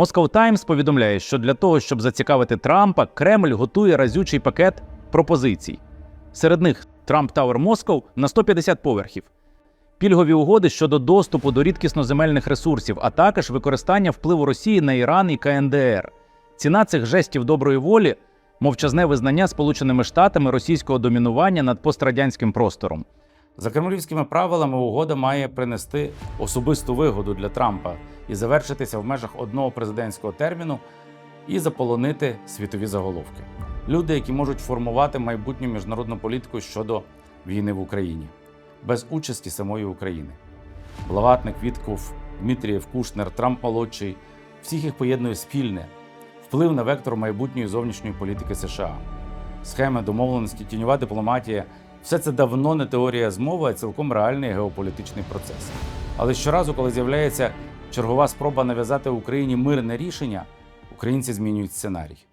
Moscow Times повідомляє, що для того, щоб зацікавити Трампа, Кремль готує разючий пакет пропозицій. Серед них Трамп Тауер Москов на 150 поверхів, пільгові угоди щодо доступу до рідкісноземельних ресурсів, а також використання впливу Росії на Іран і КНДР. Ціна цих жестів доброї волі мовчазне визнання Сполученими Штатами російського домінування над пострадянським простором. За кремлівськими правилами угода має принести особисту вигоду для Трампа і завершитися в межах одного президентського терміну і заполонити світові заголовки. Люди, які можуть формувати майбутню міжнародну політику щодо війни в Україні, без участі самої України. Блаватник, Вітков, Дмитрієв, Кушнер, Трамп молодший всіх їх поєднує спільне вплив на вектор майбутньої зовнішньої політики США, схеми, домовленості, тіньова дипломатія все це давно не теорія змови, а цілком реальний геополітичний процес. Але щоразу, коли з'являється чергова спроба нав'язати Україні мирне рішення, українці змінюють сценарій.